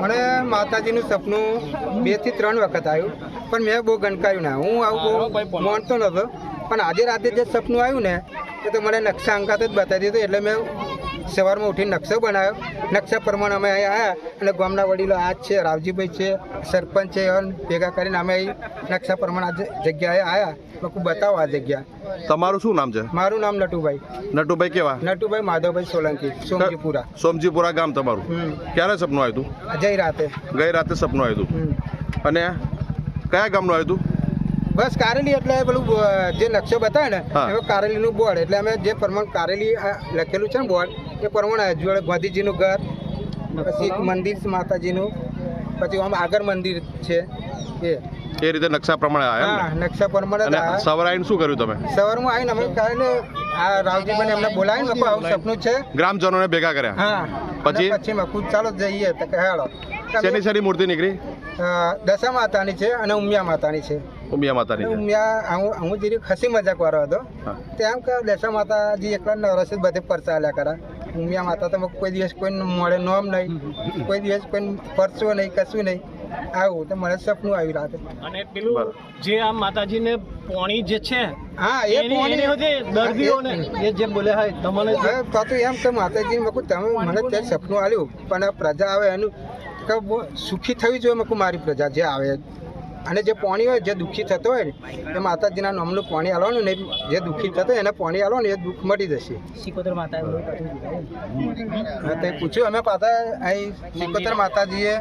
મને માતાજીનું સપનું બેથી ત્રણ વખત આવ્યું પણ મેં બહુ ગણકાયું ના. હું આવું બહુ માનતો નહોતો. પણ આજે રાતે જે સપનું આવ્યું ને એ તો મને નકશા અંકાત જ બતાવી દીધું એટલે મેં સવારમાં ઉઠીને નકશો બનાવ્યો. નકશા પ્રમાણે અમે અહીંયા આવ્યા અને ગામના વડીલો આ છે રાવજીભાઈ છે સરપંચ છે અને ભેગા કરીને અમે અહીં નકશા પ્રમાણે આ જગ્યાએ આવ્યા. લોકો બતાવો આ જગ્યા. તમારું શું નામ છે? મારું નામ નટુભાઈ. નટુભાઈ કેવા? નટુભાઈ માધવભાઈ સોલંકી સોમજીપુરા. સોમજીપુરા ગામ તમારું. ક્યારે સપનું આવ્યું ગઈ રાતે. ગઈ રાતે સપનું આવ્યું હતું અને કયા ગામનું આવ્યું હતું બસ કારેલી એટલે પેલું જે નકશો બતાવે ને. એમાં કારેલીનું બોર્ડ. એટલે અમે જે પ્રમાણ કારેલી લખેલું છે ને બોર્ડ એ પ્રમાણે જોડે ગાંધીજીનું ઘર પછી એક મંદિર માતાજીનું પછી આમ આગળ મંદિર છે. એ. એ રીતે નકશા પ્રમાણે આવ્યા હા નકશા પ્રમાણે. સવારે આવીને શું કર્યું તમે? સવારમાં આવીને અમે કારણે આ રાવજીભાઈને એમને બોલાવીને મેં કહ્યું આવું સપનું છે. ગ્રામજનોને ભેગા કર્યા? હા. પછી? પછી મકુ ચાલો જઈએ તો કે હેડો શેની શેની મૂર્તિ નીકળી? દશા માતાની છે અને ઉમિયા માતાની છે. ઉમિયા માતાની છે. ઉમિયા હું હું જરી ખસી મજાક વાળો હતો. તેમ કે દશા માતાજી એકલા નવરસ બધે પરચા આલ્યા કરા. ઉમિયા માતા તો કોઈ દિવસ કોઈ મળે નોમ નહીં. કોઈ દિવસ કોઈ પરચો નહીં કશું નહીં. આવું તો મને સપનું આવી રાતે. અને પેલું જે આ માતાજીને પોણી જે છે હા એ પોણી- જે દર્દીઓને એ જે બોલે હા તમને તો તો એમ કે માતાજી મકુ તમે મને ત્યાં સપનું આવ્યું પણ આ પ્રજા આવે એનું કે બહુ સુખી થવી જોઈએ મકુ મારી પ્રજા જે આવે અને જે પાણી હોય જે દુઃખી થતો હોય ને એ માતાજીના નામનું પાણી આલવાનું ને જે દુઃખી થતો હોય એને પાણી આલવાનું એ દુઃખ મટી જશે. સિકોતર માતા તે પૂછ્યું અમે પાછા અહીં સિકોતર માતાજીએ